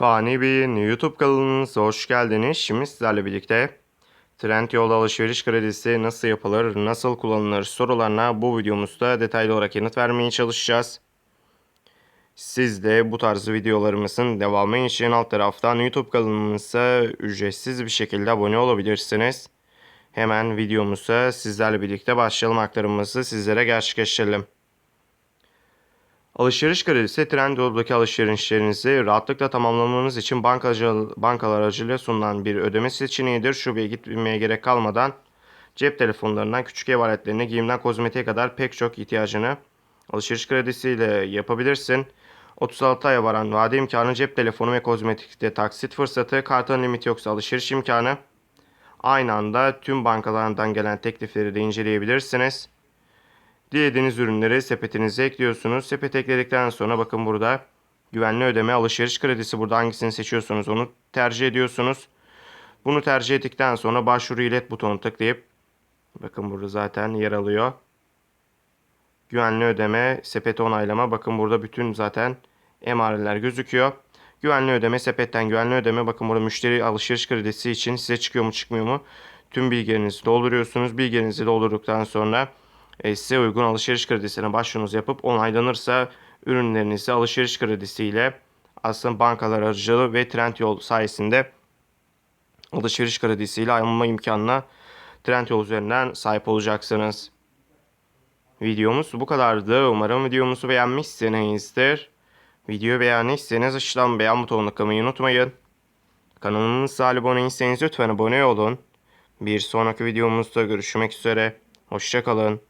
Fani Bey'in YouTube kanalınıza hoş geldiniz. Şimdi sizlerle birlikte Trendyol alışveriş kredisi nasıl yapılır, nasıl kullanılır sorularına bu videomuzda detaylı olarak yanıt vermeye çalışacağız. Siz de bu tarz videolarımızın devamı için alt taraftan YouTube kanalımıza ücretsiz bir şekilde abone olabilirsiniz. Hemen videomuza sizlerle birlikte başlayalım aktarımımızı sizlere gerçekleştirelim. Alışveriş kredisi Trendyol'daki alışverişlerinizi rahatlıkla tamamlamanız için bankacı, bankalar aracılığıyla sunulan bir ödeme seçeneğidir. Şubeye gitmeye gerek kalmadan cep telefonlarından küçük ev aletlerine giyimden kozmetiğe kadar pek çok ihtiyacını alışveriş kredisiyle yapabilirsin. 36 aya varan vade imkanı cep telefonu ve kozmetikte taksit fırsatı, kartın limiti yoksa alışveriş imkanı. Aynı anda tüm bankalardan gelen teklifleri de inceleyebilirsiniz. Dilediğiniz ürünleri sepetinize ekliyorsunuz. Sepet ekledikten sonra bakın burada güvenli ödeme alışveriş kredisi burada hangisini seçiyorsunuz onu tercih ediyorsunuz. Bunu tercih ettikten sonra başvuru ilet butonu tıklayıp bakın burada zaten yer alıyor. Güvenli ödeme, sepeti onaylama. Bakın burada bütün zaten emareler gözüküyor. Güvenli ödeme, sepetten güvenli ödeme. Bakın burada müşteri alışveriş kredisi için size çıkıyor mu çıkmıyor mu? Tüm bilgilerinizi dolduruyorsunuz. Bilgilerinizi doldurduktan sonra size uygun alışveriş kredisine başvurunuzu yapıp onaylanırsa ürünlerinizi alışveriş kredisiyle aslında bankalar aracılığı ve Trendyol sayesinde alışveriş kredisiyle alma imkanına Trendyol üzerinden sahip olacaksınız. Videomuz bu kadardı. Umarım videomuzu beğenmişsinizdir. Videoyu beğendiyseniz aşağıdan beğen butonuna tıklamayı unutmayın. Kanalımıza abone değilseniz lütfen abone olun. Bir sonraki videomuzda görüşmek üzere. Hoşçakalın.